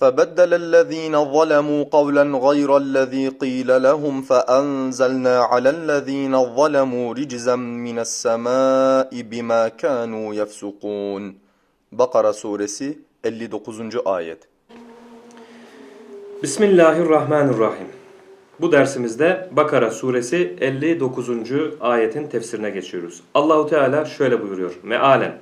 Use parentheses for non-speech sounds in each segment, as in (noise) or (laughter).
فبدل الذين ظلموا قولا غير الذي قيل لهم فأنزلنا على الذين ظلموا رجزا من السماء بما كانوا يفسقون Bakara suresi 59. ayet. Bismillahirrahmanirrahim. Bu dersimizde Bakara suresi 59. ayetin tefsirine geçiyoruz. Allahu Teala şöyle buyuruyor. Mealen.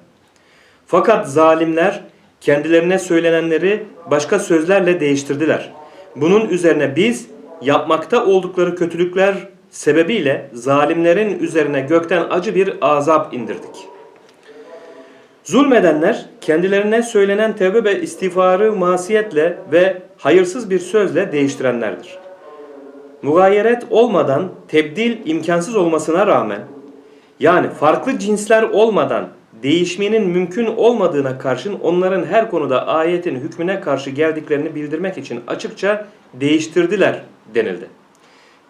Fakat zalimler kendilerine söylenenleri başka sözlerle değiştirdiler. Bunun üzerine biz yapmakta oldukları kötülükler sebebiyle zalimlerin üzerine gökten acı bir azap indirdik. Zulmedenler kendilerine söylenen tevbe ve istiğfarı masiyetle ve hayırsız bir sözle değiştirenlerdir. Mugayeret olmadan tebdil imkansız olmasına rağmen yani farklı cinsler olmadan değişmenin mümkün olmadığına karşın onların her konuda ayetin hükmüne karşı geldiklerini bildirmek için açıkça değiştirdiler denildi.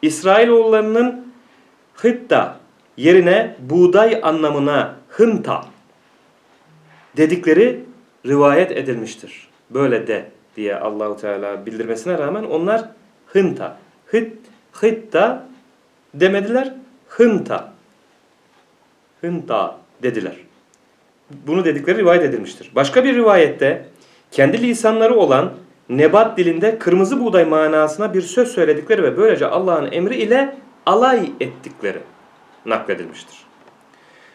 İsrailoğullarının hıtta yerine buğday anlamına hınta dedikleri rivayet edilmiştir. Böyle de diye Allahu Teala bildirmesine rağmen onlar hınta, hıt, hıtta demediler, hınta, hınta dediler. Bunu dedikleri rivayet edilmiştir. Başka bir rivayette kendi lisanları olan nebat dilinde kırmızı buğday manasına bir söz söyledikleri ve böylece Allah'ın emri ile alay ettikleri nakledilmiştir.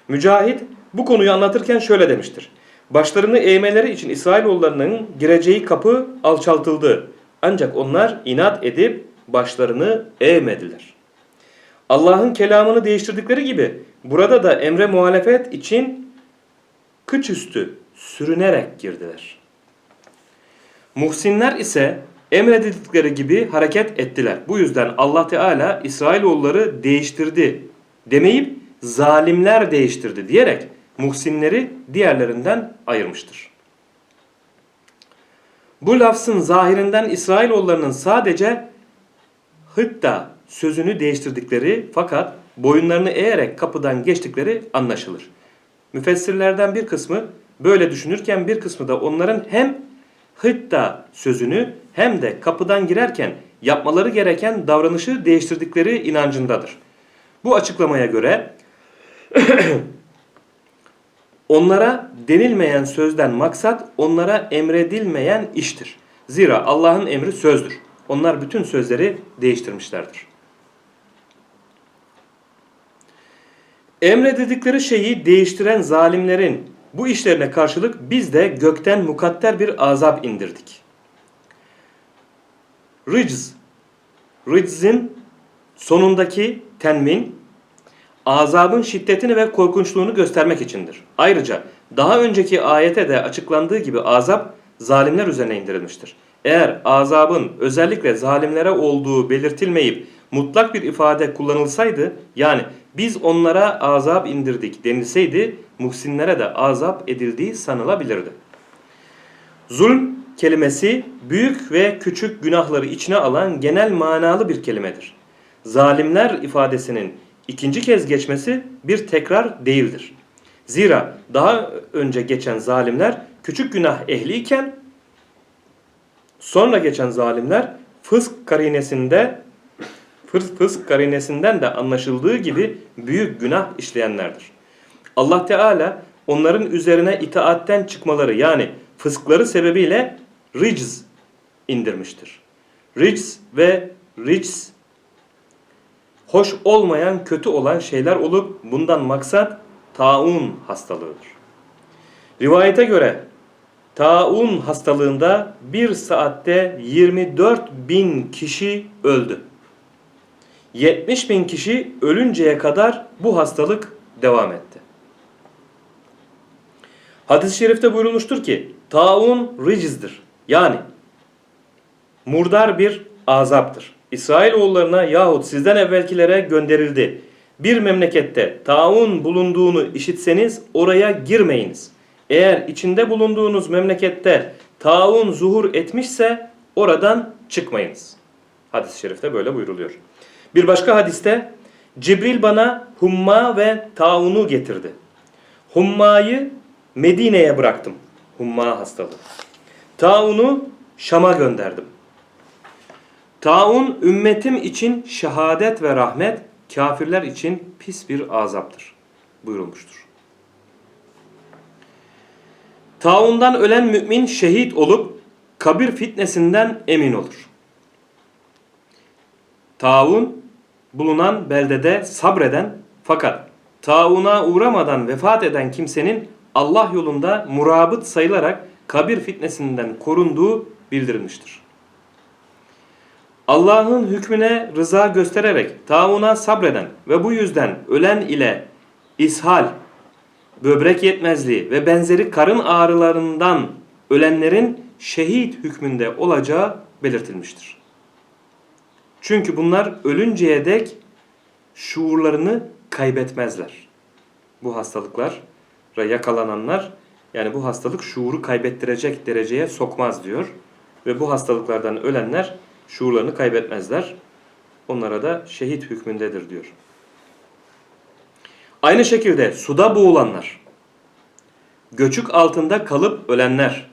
Mücahit bu konuyu anlatırken şöyle demiştir. Başlarını eğmeleri için İsrailoğullarının gireceği kapı alçaltıldı. Ancak onlar inat edip başlarını eğmediler. Allah'ın kelamını değiştirdikleri gibi burada da emre muhalefet için kıç üstü sürünerek girdiler. Muhsinler ise emredildikleri gibi hareket ettiler. Bu yüzden Allah Teala İsrailoğulları değiştirdi demeyip zalimler değiştirdi diyerek muhsinleri diğerlerinden ayırmıştır. Bu lafzın zahirinden İsrailoğullarının sadece hıtta sözünü değiştirdikleri fakat boyunlarını eğerek kapıdan geçtikleri anlaşılır. Müfessirlerden bir kısmı böyle düşünürken bir kısmı da onların hem hıtta sözünü hem de kapıdan girerken yapmaları gereken davranışı değiştirdikleri inancındadır. Bu açıklamaya göre (clears throat) onlara denilmeyen sözden maksat onlara emredilmeyen iştir. Zira Allah'ın emri sözdür. Onlar bütün sözleri değiştirmişlerdir. Emredildikleri şeyi değiştiren zalimlerin bu işlerine karşılık biz de gökten mukadder bir azap indirdik. Ricz, Ricz'in sonundaki tenmin azabın şiddetini ve korkunçluğunu göstermek içindir. Ayrıca daha önceki ayete de açıklandığı gibi azap zalimler üzerine indirilmiştir. Eğer azabın özellikle zalimlere olduğu belirtilmeyip mutlak bir ifade kullanılsaydı yani biz onlara azap indirdik denilseydi muhsinlere de azap edildiği sanılabilirdi. Zulm kelimesi büyük ve küçük günahları içine alan genel manalı bir kelimedir. Zalimler ifadesinin ikinci kez geçmesi bir tekrar değildir. Zira daha önce geçen zalimler küçük günah ehliyken sonra geçen zalimler fısk karinesinde fısk, karinesinden de anlaşıldığı gibi büyük günah işleyenlerdir. Allah Teala onların üzerine itaatten çıkmaları yani fıskları sebebiyle ricz indirmiştir. Ricz ve ricz hoş olmayan, kötü olan şeyler olup bundan maksat taun hastalığıdır. Rivayete göre taun hastalığında bir saatte 24 bin kişi öldü. 70 bin kişi ölünceye kadar bu hastalık devam etti. Hadis-i şerifte buyurulmuştur ki taun ricizdir. Yani murdar bir azaptır. İsrailoğullarına yahut sizden evvelkilere gönderildi. Bir memlekette taun bulunduğunu işitseniz oraya girmeyiniz. Eğer içinde bulunduğunuz memlekette taun zuhur etmişse oradan çıkmayınız. Hadis-i şerifte böyle buyruluyor. Bir başka hadiste Cibril bana humma ve taunu getirdi. Hummayı Medine'ye bıraktım. Humma hastalığı. Taunu Şam'a gönderdim. Taun ümmetim için şehadet ve rahmet, kafirler için pis bir azaptır buyurulmuştur. Taundan ölen mümin şehit olup kabir fitnesinden emin olur. Taun bulunan beldede sabreden fakat tauna uğramadan vefat eden kimsenin Allah yolunda murabıt sayılarak kabir fitnesinden korunduğu bildirilmiştir. Allah'ın hükmüne rıza göstererek tauna sabreden ve bu yüzden ölen ile ishal, böbrek yetmezliği ve benzeri karın ağrılarından ölenlerin şehit hükmünde olacağı belirtilmiştir. Çünkü bunlar ölünceye dek şuurlarını kaybetmezler. Bu hastalıklara yakalananlar yani bu hastalık şuuru kaybettirecek dereceye sokmaz diyor. Ve bu hastalıklardan ölenler şuurlarını kaybetmezler. Onlara da şehit hükmündedir diyor. Aynı şekilde suda boğulanlar, göçük altında kalıp ölenler,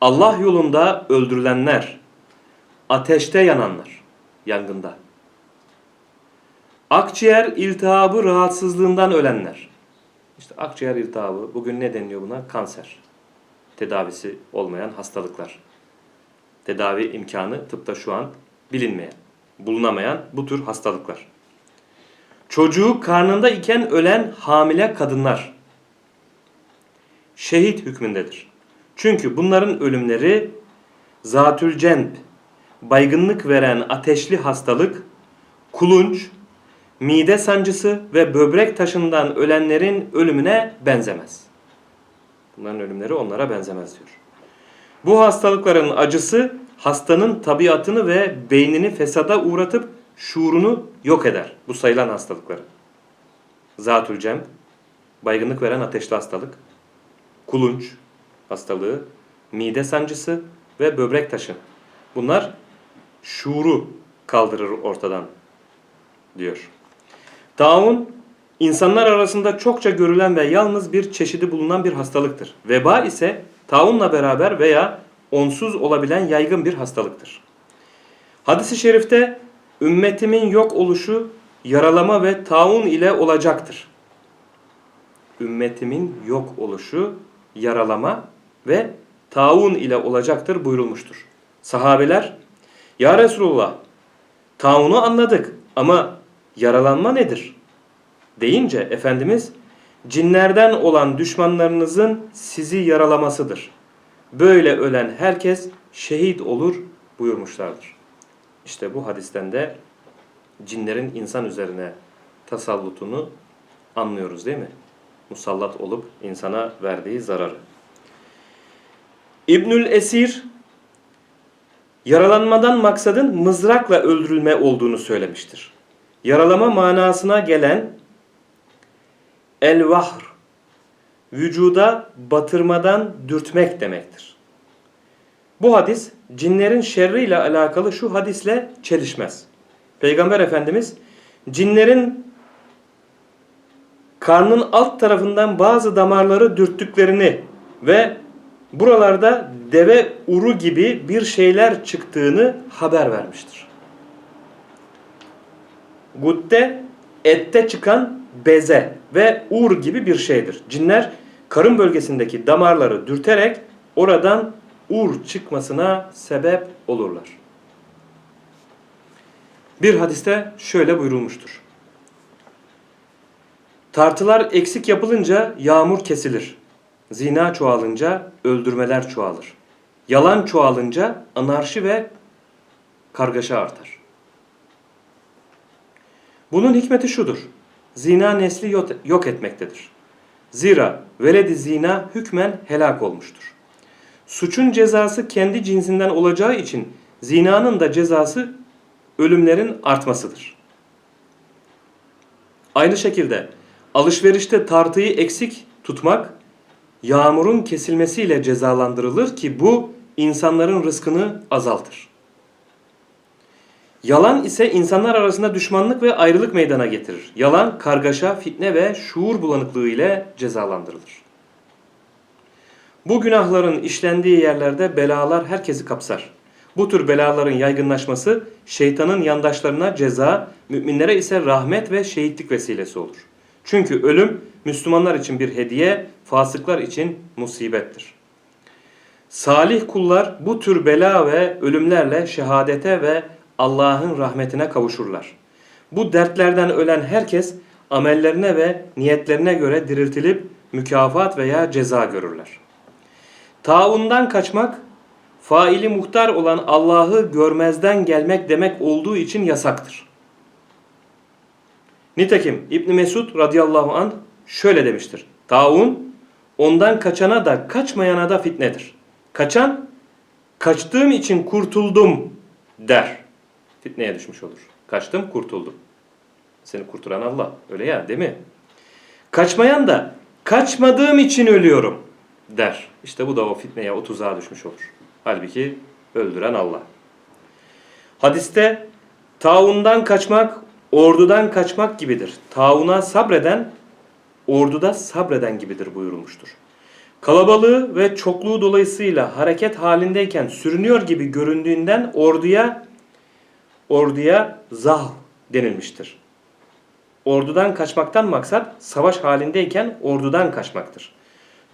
Allah yolunda öldürülenler, ateşte yananlar, yangında, akciğer iltihabı rahatsızlığından ölenler, işte akciğer iltihabı bugün ne deniyor buna? Kanser. Tedavisi olmayan hastalıklar. Tedavi imkanı tıpta şu an bilinmeyen, bulunamayan bu tür hastalıklar. Çocuğu karnında iken ölen hamile kadınlar şehit hükmündedir. Çünkü bunların ölümleri zatül cenb, baygınlık veren ateşli hastalık, kulunç, mide sancısı ve böbrek taşından ölenlerin ölümüne benzemez. Bunların ölümleri onlara benzemez diyor. Bu hastalıkların acısı hastanın tabiatını ve beynini fesada uğratıp şuurunu yok eder. Bu sayılan hastalıkları. Zatül cem, baygınlık veren ateşli hastalık, kulunç hastalığı, mide sancısı ve böbrek taşı. Bunlar şuuru kaldırır ortadan diyor. Taun insanlar arasında çokça görülen ve yalnız bir çeşidi bulunan bir hastalıktır. Veba ise taunla beraber veya onsuz olabilen yaygın bir hastalıktır. Hadis-i şerifte ümmetimin yok oluşu yaralama ve taun ile olacaktır. Ümmetimin yok oluşu yaralama ve taun ile olacaktır buyurulmuştur. Sahabeler, Ya Resulullah, taunu anladık ama yaralanma nedir? Deyince Efendimiz, cinlerden olan düşmanlarınızın sizi yaralamasıdır. Böyle ölen herkes şehit olur buyurmuşlardır. İşte bu hadisten de cinlerin insan üzerine tasallutunu anlıyoruz değil mi? Musallat olup insana verdiği zararı. İbnül Esir yaralanmadan maksadın mızrakla öldürülme olduğunu söylemiştir. Yaralama manasına gelen el-vahr vücuda batırmadan dürtmek demektir. Bu hadis cinlerin şerriyle alakalı şu hadisle çelişmez. Peygamber Efendimiz cinlerin karnın alt tarafından bazı damarları dürttüklerini ve buralarda deve uru gibi bir şeyler çıktığını haber vermiştir. Gutte ette çıkan beze ve ur gibi bir şeydir. Cinler karın bölgesindeki damarları dürterek oradan ur çıkmasına sebep olurlar. Bir hadiste şöyle buyurulmuştur. Tartılar eksik yapılınca yağmur kesilir. Zina çoğalınca öldürmeler çoğalır. Yalan çoğalınca anarşi ve kargaşa artar. Bunun hikmeti şudur. Zina nesli yok etmektedir. Zira veledi zina hükmen helak olmuştur. Suçun cezası kendi cinsinden olacağı için zinanın da cezası ölümlerin artmasıdır. Aynı şekilde alışverişte tartıyı eksik tutmak yağmurun kesilmesiyle cezalandırılır ki bu insanların rızkını azaltır. Yalan ise insanlar arasında düşmanlık ve ayrılık meydana getirir. Yalan kargaşa, fitne ve şuur bulanıklığı ile cezalandırılır. Bu günahların işlendiği yerlerde belalar herkesi kapsar. Bu tür belaların yaygınlaşması şeytanın yandaşlarına ceza, müminlere ise rahmet ve şehitlik vesilesi olur. Çünkü ölüm Müslümanlar için bir hediye, fasıklar için musibettir. Salih kullar bu tür bela ve ölümlerle şehadete ve Allah'ın rahmetine kavuşurlar. Bu dertlerden ölen herkes amellerine ve niyetlerine göre diriltilip mükafat veya ceza görürler. Taundan kaçmak, faili muhtar olan Allah'ı görmezden gelmek demek olduğu için yasaktır. Nitekim İbn Mesud radıyallahu an şöyle demiştir. Taun ondan kaçana da kaçmayana da fitnedir. Kaçan kaçtığım için kurtuldum der. Fitneye düşmüş olur. Kaçtım kurtuldum. Seni kurtaran Allah. Öyle ya değil mi? Kaçmayan da kaçmadığım için ölüyorum der. İşte bu da o fitneye, o tuzağa düşmüş olur. Halbuki öldüren Allah. Hadiste taundan kaçmak, ordudan kaçmak gibidir. Tauna sabreden, orduda sabreden gibidir buyurulmuştur. Kalabalığı ve çokluğu dolayısıyla hareket halindeyken sürünüyor gibi göründüğünden orduya orduya zah denilmiştir. Ordudan kaçmaktan maksat savaş halindeyken ordudan kaçmaktır.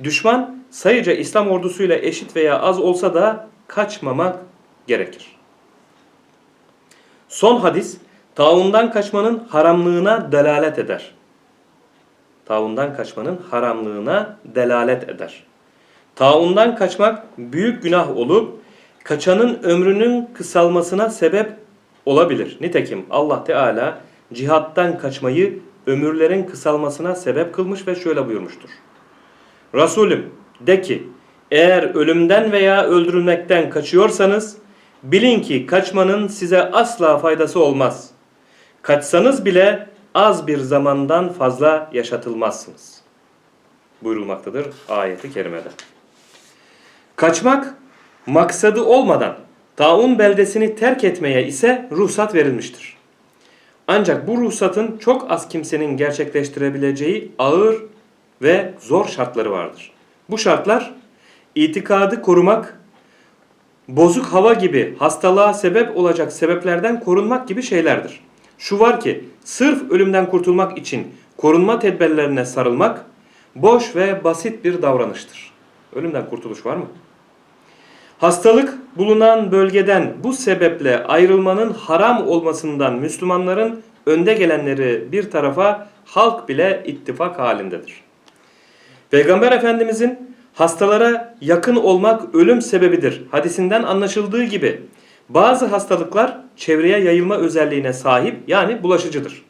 Düşman sayıca İslam ordusuyla eşit veya az olsa da kaçmamak gerekir. Son hadis taundan kaçmanın haramlığına delalet eder. Taundan kaçmanın haramlığına delalet eder. Taundan kaçmak büyük günah olup kaçanın ömrünün kısalmasına sebep olabilir. Nitekim Allah Teala cihattan kaçmayı ömürlerin kısalmasına sebep kılmış ve şöyle buyurmuştur. Resulüm de ki eğer ölümden veya öldürülmekten kaçıyorsanız bilin ki kaçmanın size asla faydası olmaz. Kaçsanız bile az bir zamandan fazla yaşatılmazsınız. Buyurulmaktadır ayeti kerimede. Kaçmak maksadı olmadan taun beldesini terk etmeye ise ruhsat verilmiştir. Ancak bu ruhsatın çok az kimsenin gerçekleştirebileceği ağır ve zor şartları vardır. Bu şartlar itikadı korumak, bozuk hava gibi hastalığa sebep olacak sebeplerden korunmak gibi şeylerdir. Şu var ki sırf ölümden kurtulmak için korunma tedbirlerine sarılmak boş ve basit bir davranıştır. Ölümden kurtuluş var mı? Hastalık bulunan bölgeden bu sebeple ayrılmanın haram olmasından Müslümanların önde gelenleri bir tarafa halk bile ittifak halindedir. Peygamber Efendimizin hastalara yakın olmak ölüm sebebidir hadisinden anlaşıldığı gibi bazı hastalıklar çevreye yayılma özelliğine sahip yani bulaşıcıdır.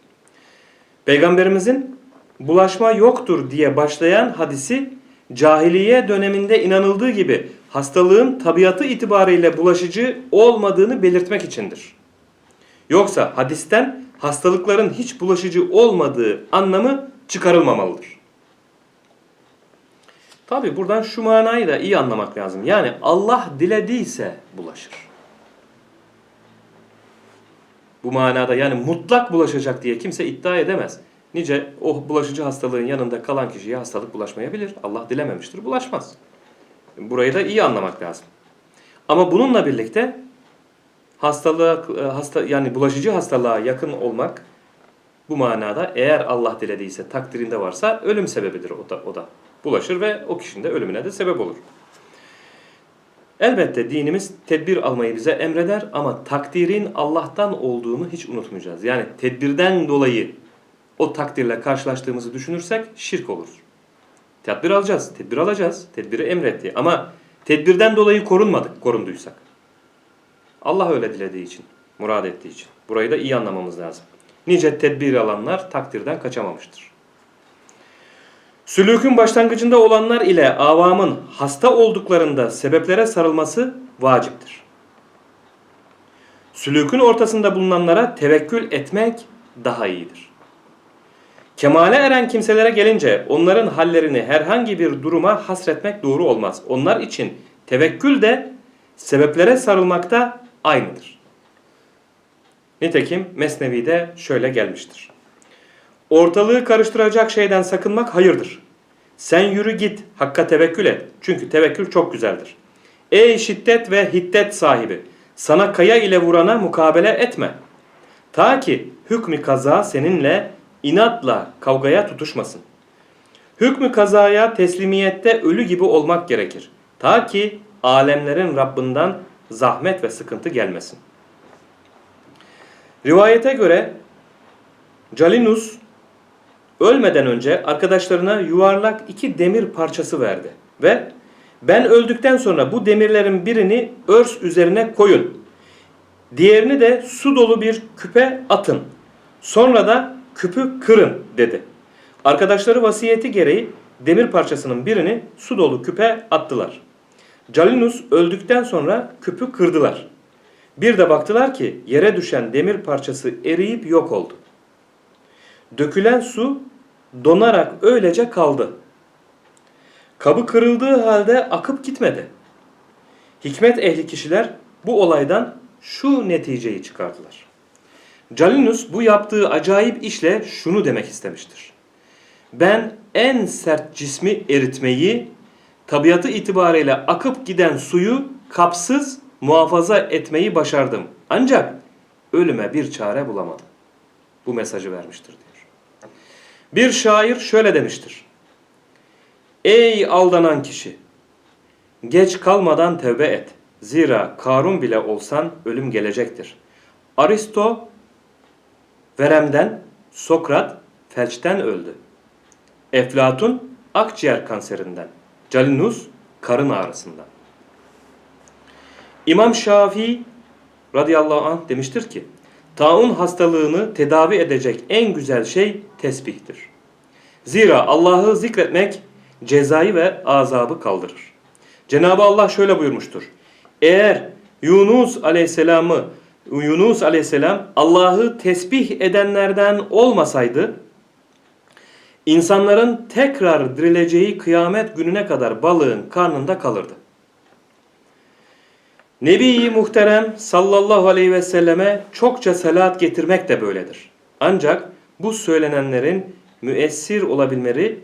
Peygamberimizin bulaşma yoktur diye başlayan hadisi cahiliye döneminde inanıldığı gibi hastalığın tabiatı itibariyle bulaşıcı olmadığını belirtmek içindir. Yoksa hadisten hastalıkların hiç bulaşıcı olmadığı anlamı çıkarılmamalıdır. Tabi buradan şu manayı da iyi anlamak lazım. Yani Allah dilediyse bulaşır. Bu manada yani mutlak bulaşacak diye kimse iddia edemez. Nice o bulaşıcı hastalığın yanında kalan kişiye hastalık bulaşmayabilir. Allah dilememiştir, bulaşmaz. Burayı da iyi anlamak lazım. Ama bununla birlikte hastalığa hasta yani bulaşıcı hastalığa yakın olmak bu manada eğer Allah dilediyse takdirinde varsa ölüm sebebidir o da. O da bulaşır ve o kişinin de ölümüne de sebep olur. Elbette dinimiz tedbir almayı bize emreder ama takdirin Allah'tan olduğunu hiç unutmayacağız. Yani tedbirden dolayı o takdirle karşılaştığımızı düşünürsek şirk olur. Tedbir alacağız, tedbir alacağız. Tedbiri emretti ama tedbirden dolayı korunmadık, korunduysak. Allah öyle dilediği için, murad ettiği için. Burayı da iyi anlamamız lazım. Nice tedbir alanlar takdirden kaçamamıştır. Sülükün başlangıcında olanlar ile avamın hasta olduklarında sebeplere sarılması vaciptir. Sülükün ortasında bulunanlara tevekkül etmek daha iyidir. Kemale eren kimselere gelince onların hallerini herhangi bir duruma hasretmek doğru olmaz. Onlar için tevekkül de sebeplere sarılmakta aynıdır. Nitekim Mesnevi'de şöyle gelmiştir. Ortalığı karıştıracak şeyden sakınmak hayırdır. Sen yürü git, hakka tevekkül et. Çünkü tevekkül çok güzeldir. Ey şiddet ve hiddet sahibi, sana kaya ile vurana mukabele etme. Ta ki hükmü kaza seninle inatla kavgaya tutuşmasın. Hükmü kazaya teslimiyette ölü gibi olmak gerekir. Ta ki alemlerin Rabbinden zahmet ve sıkıntı gelmesin. Rivayete göre Calinus ölmeden önce arkadaşlarına yuvarlak iki demir parçası verdi ve ben öldükten sonra bu demirlerin birini örs üzerine koyun. Diğerini de su dolu bir küpe atın. Sonra da küpü kırın dedi. Arkadaşları vasiyeti gereği demir parçasının birini su dolu küpe attılar. Calinus öldükten sonra küpü kırdılar. Bir de baktılar ki yere düşen demir parçası eriyip yok oldu. Dökülen su donarak öylece kaldı. Kabı kırıldığı halde akıp gitmedi. Hikmet ehli kişiler bu olaydan şu neticeyi çıkardılar. Calinus bu yaptığı acayip işle şunu demek istemiştir. Ben en sert cismi eritmeyi, tabiatı itibariyle akıp giden suyu kapsız muhafaza etmeyi başardım. Ancak ölüme bir çare bulamadım. Bu mesajı vermiştir diyor. Bir şair şöyle demiştir. Ey aldanan kişi! Geç kalmadan tevbe et. Zira Karun bile olsan ölüm gelecektir. Aristo veremden, Sokrat felçten öldü. Eflatun akciğer kanserinden. Calinus karın ağrısından. İmam Şafii radıyallahu anh demiştir ki, taun hastalığını tedavi edecek en güzel şey tesbihtir. Zira Allah'ı zikretmek cezayı ve azabı kaldırır. Cenab-ı Allah şöyle buyurmuştur. Eğer Yunus aleyhisselamı Yunus aleyhisselam Allah'ı tesbih edenlerden olmasaydı insanların tekrar dirileceği kıyamet gününe kadar balığın karnında kalırdı. Nebi-i Muhterem sallallahu aleyhi ve selleme çokça salat getirmek de böyledir. Ancak bu söylenenlerin müessir olabilmeleri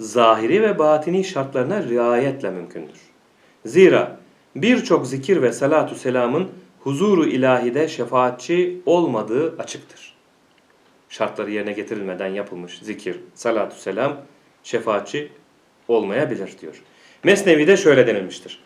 zahiri ve batini şartlarına riayetle mümkündür. Zira birçok zikir ve salatu selamın huzuru ilahide şefaatçi olmadığı açıktır. Şartları yerine getirilmeden yapılmış zikir, salatu selam şefaatçi olmayabilir diyor. Mesnevi'de şöyle denilmiştir.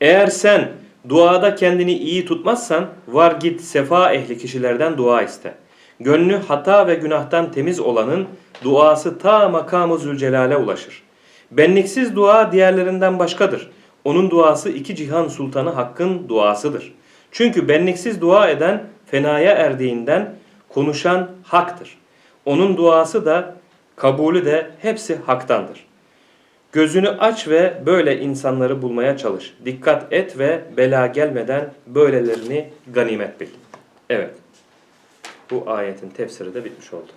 Eğer sen duada kendini iyi tutmazsan var git sefa ehli kişilerden dua iste. Gönlü hata ve günahtan temiz olanın duası ta makamı zülcelale ulaşır. Benliksiz dua diğerlerinden başkadır. Onun duası iki cihan sultanı Hakk'ın duasıdır. Çünkü benliksiz dua eden fenaya erdiğinden konuşan haktır. Onun duası da kabulü de hepsi haktandır. Gözünü aç ve böyle insanları bulmaya çalış. Dikkat et ve bela gelmeden böylelerini ganimet bil. Evet. Bu ayetin tefsiri de bitmiş oldu.